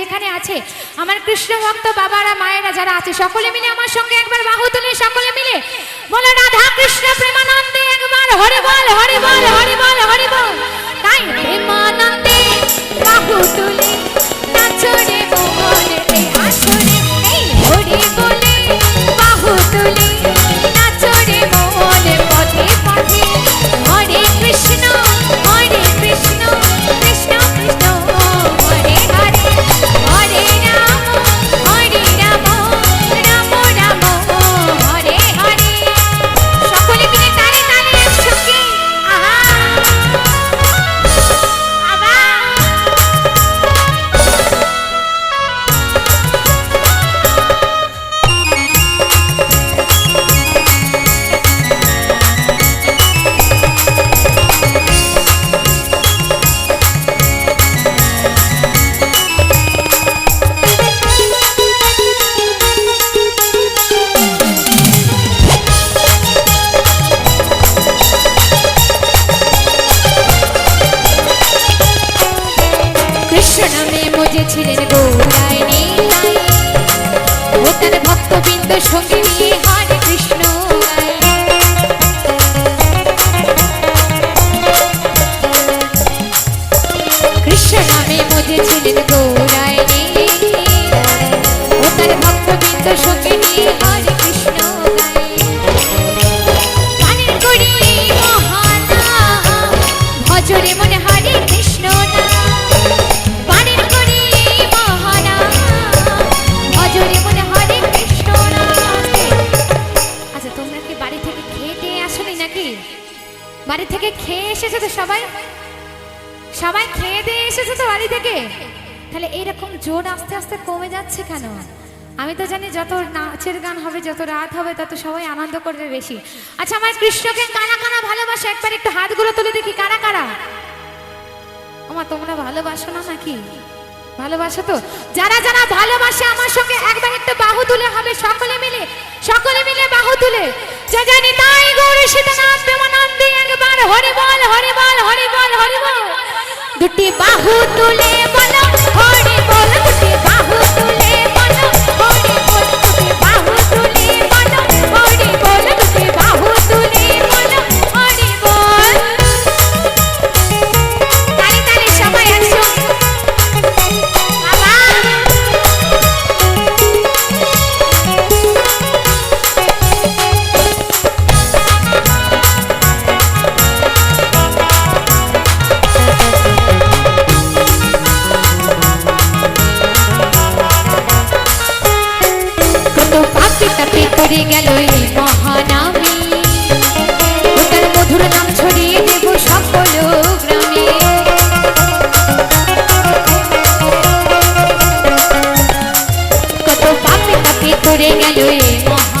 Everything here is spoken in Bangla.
যেখানে আছে, আমার কৃষ্ণ ভক্ত বাবারা, মায়েরা যারা আছে, সকলে মিলে আমার সঙ্গে একবার বাহু সকলে মিলে বলো, রাধা কৃষ্ণ প্রেমানন্দে একবার, হরে বল হরে বল হরে বল হরে বল। তাই প্রেমানন্দে মজেছিলেন গৌরায় ভক্তবৃন্দ সঙ্গে হরে কৃষ্ণ কৃষ্ণ নামে মধ্যে গৌরায় নীলাই ও তার ভক্তবৃন্দ সঙ্গে হরে এসেছ তো সবাই? সবাই খেয়ে দিয়ে এসেছ তো বাড়ি থেকে? তাহলে এইরকম জোর আস্তে আস্তে কমে যাচ্ছে কেন? আমি তো জানি যত নাচের গান হবে, যত রাত হবে, তত সবাই আনন্দ করবে বেশি। আচ্ছা আমার কৃষ্ণকে কারা কারা ভালোবাসে? একবার একটু হাতগুলো তুলে দেখি, কারা কারা? আমার তোমরা ভালোবাসো না নাকি? ভালোবাসো তো? যারা যারা ভালোবাসে আমার সঙ্গে, একবার একটু বাহু তুলে হবে সকলে মিলে সকলে মিলে বাহু তুলে। যে জানি তাই গৌরী সীতানাথ প্রেমানন্দে একবার হরে বল হরে বল হরি বল হরি বল দুটি বাহু তুলে বলো হরে করে গেল এই মহানামী। তার মধুর নাম ছড়িয়ে দেব সকল গ্রামে। কত পাপে পাপে করে গেল মহা